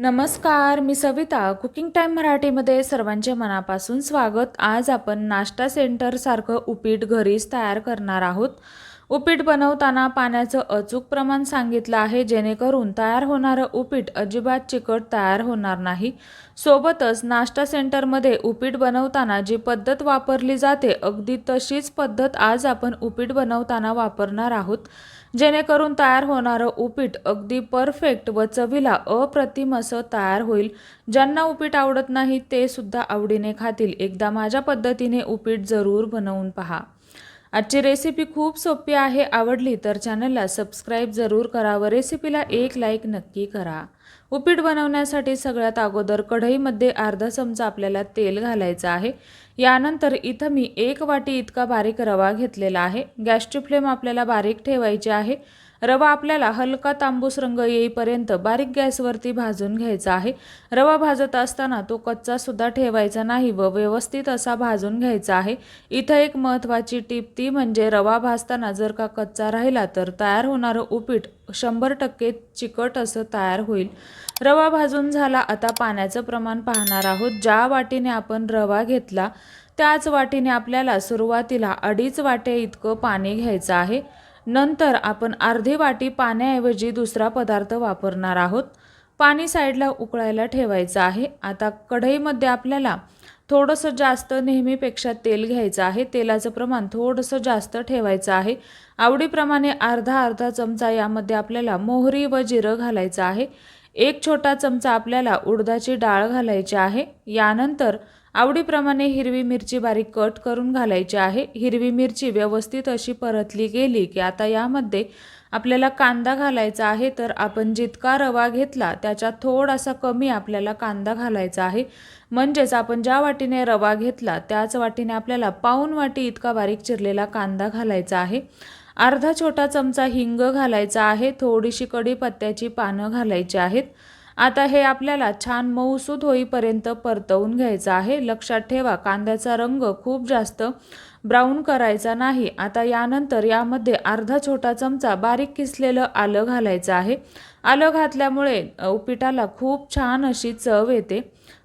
नमस्कार मी Savita. Cooking time मराठीमध्ये सर्वांचे मनापासून स्वागत. आज आपण नाश्ता सेंटरसारखं उपीट घरीच तयार करणार आहोत. उपीट बनवताना पाण्याचं अचूक प्रमाण सांगितलं आहे. जेणेकरून तयार होणारं उपीट अजिबात चिकट तयार होणार नाही. सोबतच नाश्ता सेंटरमध्ये उपीट बनवताना जी पद्धत वापरली जाते अगदी तशीच पद्धत आज आपण उपीट बनवताना वापरणार आहोत. जेणेकरून तयार होणारं उपीट अगदी परफेक्ट व चवीला अप्रतिम असं तयार होईल. ज्यांना उपीट आवडत नाही ते सुद्धा आवडीने खातील. एकदा माझ्या पद्धतीने उपीट जरूर बनवून पहा. आजची रेसिपी खूप सोपी आहे आवडली तर चॅनलला सबस्क्राईब जरूर करा व रेसिपीला एक लाईक नक्की करा. उपीट बनवण्यासाठी सगळ्यात अगोदर कढईमध्ये अर्धा चमचा आपल्याला तेल घालायचं आहे. यानंतर इथं मी एक वाटी इतका बारीक रवा घेतलेला आहे. गॅसची फ्लेम आपल्याला बारीक ठेवायची आहे. रवा आपल्याला हलका तांबूस रंग येईपर्यंत बारीक गॅसवरती भाजून घ्यायचा आहे. रवा भाजत असताना तो कच्चा सुद्धा ठेवायचा नाही व व्यवस्थित असा भाजून घ्यायचा आहे. इथं एक महत्त्वाची टीप ती म्हणजे रवा भाजताना जर का कच्चा राहिला तर तयार होणारं उपीट शंभर टक्के चिकट असं तयार होईल. रवा भाजून झाला आता पाण्याचं प्रमाण पाहणार आहोत. ज्या वाटीने आपण रवा घेतला त्याच वाटीने आपल्याला सुरुवातीला अडीच वाटे इतकं पाणी घ्यायचं आहे. नंतर आपण अर्धी वाटी पाण्याऐवजी दुसरा पदार्थ वापरणार आहोत. पाणी साईडला उकळायला ठेवायचं आहे. आता कढईमध्ये आपल्याला थोडंसं जास्त नेहमीपेक्षा तेल घ्यायचं आहे. तेलाचं प्रमाण थोडंसं जास्त ठेवायचं आहे. आवडीप्रमाणे अर्धा अर्धा चमचा यामध्ये आपल्याला मोहरी व जिरं घालायचं आहे. एक छोटा चमचा आपल्याला उडदाची डाळ घालायची आहे. यानंतर आवडीप्रमाणे हिरवी मिरची बारीक कट करून घालायची आहे. हिरवी मिरची व्यवस्थित अशी परतली गेली की आता यामध्ये आपल्याला कांदा घालायचा आहे. तर आपण जितका रवा घेतला त्याच्यात थोडासा कमी आपल्याला कांदा घालायचा आहे. म्हणजेच आपण ज्या वाटीने रवा घेतला त्याच वाटीने आपल्याला पाऊन वाटी इतका बारीक चिरलेला कांदा घालायचा आहे. अर्धा छोटा चमचा हिंग घालायचा आहे. थोडीशी कढीपत्त्याची पानं घालायची आहेत. आता हे आपल्याला छान मऊसूद होईपर्यंत परतवून घ्यायचं आहे. लक्षात ठेवा कांद्याचा रंग खूप जास्त ब्राऊन करायचा नाही. आता यानंतर यामध्ये अर्धा छोटा चमचा बारीक किसलेलं आलं घालायचं आहे. आलं घातल्यामुळे उपिटाला खूप छान अशी चव येते.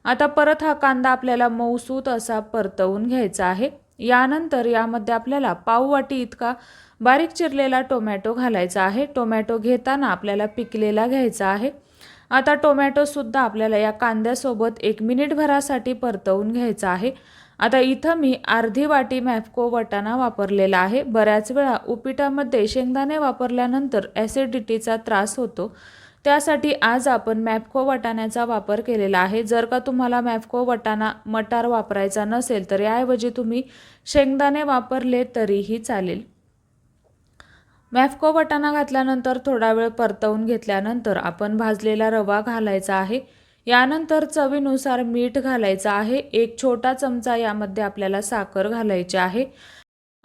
आता परत हा कांदा आपल्याला मऊसूत असा परतवून घ्यायचा आहे. यानंतर यामध्ये आपल्याला पाव वाटी इतका बारीक चिरलेला टोमॅटो घालायचा आहे. टोमॅटो घेताना आपल्याला पिकलेला घ्यायचा आहे. आता टोमॅटोसुद्धा आपल्याला या कांद्यासोबत एक मिनिटभरासाठी परतवून घ्यायचा आहे. आता इथं मी अर्धी वाटी मॅफको वटाणा वापरलेला आहे. बऱ्याच वेळा उपीटामध्ये शेंगदाणे वापरल्यानंतर ॲसिडिटीचा त्रास होतो. त्यासाठी आज आपण मॅफको वाटाण्याचा वापर केलेला आहे. जर का तुम्हाला मॅफको वटाणा मटार वापरायचा नसेल तर याऐवजी तुम्ही शेंगदाणे वापरले तरीही चालेल. मॅफको वटाणा घातल्यानंतर थोडा वेळ परतवून घेतल्यानंतर आपण भाजलेला रवा घालायचा आहे. यानंतर चवीनुसार मीठ घालायचं आहे. एक छोटा चमचा यामध्ये आपल्याला साखर घालायची आहे.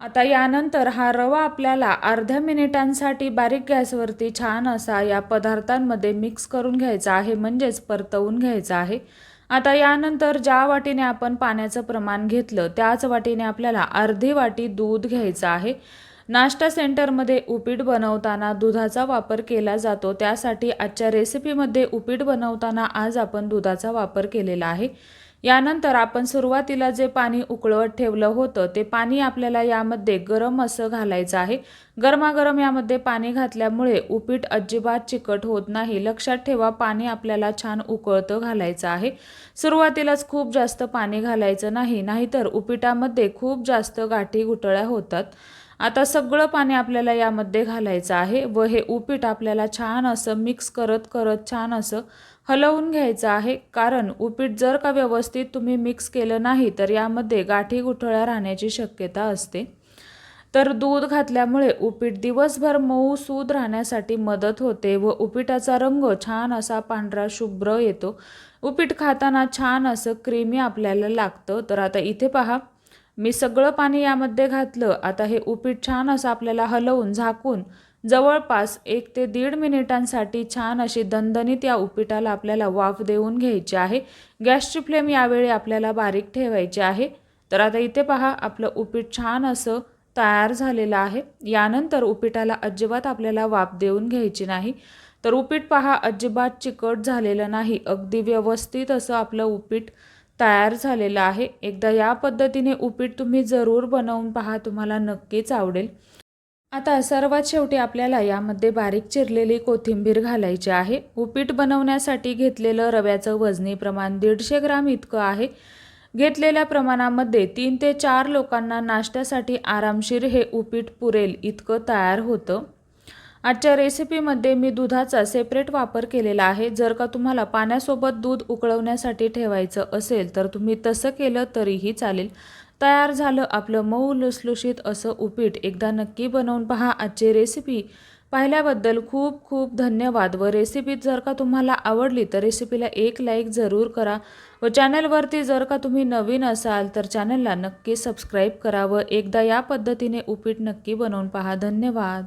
आता यानंतर हा रवा आपल्याला अर्ध्या मिनिटांसाठी बारीक गॅसवरती छान असा या पदार्थांमध्ये मिक्स करून घ्यायचा आहे. म्हणजेच परतवून घ्यायचा आहे. आता यानंतर ज्या वाटीने आपण पाण्याचं प्रमाण घेतलं त्याच वाटीने आपल्याला अर्धी वाटी दूध घ्यायचं आहे. नाश्ता सेंटरमध्ये उपीट बनवताना दुधाचा वापर केला जातो. त्यासाठी आजच्या रेसिपीमध्ये उपीट बनवताना आज आपण दुधाचा वापर केलेला आहे. यानंतर आपण सुरुवातीला जे पाणी उकळवत ठेवलं होतं ते पाणी आपल्याला यामध्ये गरम असं घालायचं आहे. गरमागरम यामध्ये पाणी घातल्यामुळे उपीट अजिबात चिकट होत नाही. लक्षात ठेवा पाणी आपल्याला छान उकळतं घालायचं आहे. सुरुवातीलाच खूप जास्त पाणी घालायचं नाही नाहीतर उपीटामध्ये खूप जास्त गाठी गुटळ्या होतात. आता सगळं पाणी आपल्याला यामध्ये घालायचं आहे व हे उपीट आपल्याला छान असं मिक्स करत करत छान असं हलवून घ्यायचं आहे. कारण उपीट जर का व्यवस्थित तुम्ही मिक्स केलं नाही तर यामध्ये गाठी गुठळ्या राहण्याची शक्यता असते. तर दूध घातल्यामुळे उपीट दिवसभर मऊ सूद राहण्यासाठी मदत होते व उपीटाचा रंग छान असा पांढरा शुभ्र येतो. उपीट खाताना छान असं क्रीमी आपल्याला लागतं. तर आता इथे पहा मी सगळं पाणी यामध्ये घातलं. आता हे उपीट छान असं आपल्याला हलवून झाकून जवळपास एक ते दीड मिनिटांसाठी छान अशी दणदणीत या उपीटाला आपल्याला वाफ देऊन घ्यायची आहे. गॅसची फ्लेम यावेळी आपल्याला बारीक ठेवायची आहे. तर आता इथे पहा आपलं उपीट छान असं तयार झालेलं आहे. यानंतर उपीटाला अजिबात आपल्याला वाफ देऊन घ्यायची नाही. तर उपीट पहा अजिबात चिकट झालेलं नाही. अगदी व्यवस्थित असं आपलं उपीट तयार झालेलं आहे. एकदा या पद्धतीने उपीट तुम्ही जरूर बनवून पहा तुम्हाला नक्कीच आवडेल. आता सर्वात शेवटी आपल्याला यामध्ये बारीक चिरलेली कोथिंबीर घालायची आहे. उपीट बनवण्यासाठी घेतलेलं रव्याचं वजनी प्रमाण दीडशे ग्राम इतकं आहे. घेतलेल्या प्रमाणामध्ये तीन ते चार लोकांना नाश्त्यासाठी आरामशीर हे उपीट पुरेल इतकं तयार होतं. आजच्या रेसिपीमध्ये मी दुधाचा सेपरेट वापर केलेला आहे. जर का तुम्हाला पाण्यासोबत दूध उकळवण्यासाठी ठेवायचं असेल तर तुम्ही तसं केलं तरीही चालेल. तयार झालं आपलं मऊ लुसलुशीत असं उपीट एकदा नक्की बनवून पहा आजची रेसिपी. पाहिल्याबद्दल खूप खूप धन्यवाद. व रेसिपी जर का तुम्हाला आवडली तर रेसिपीला एक लाईक जरूर करा. व चॅनलवरती जर का तुम्ही नवीन असाल तर चॅनलला नक्की सबस्क्राईब करा व एकदा या पद्धतीने उपीट नक्की बनवून पहा. धन्यवाद.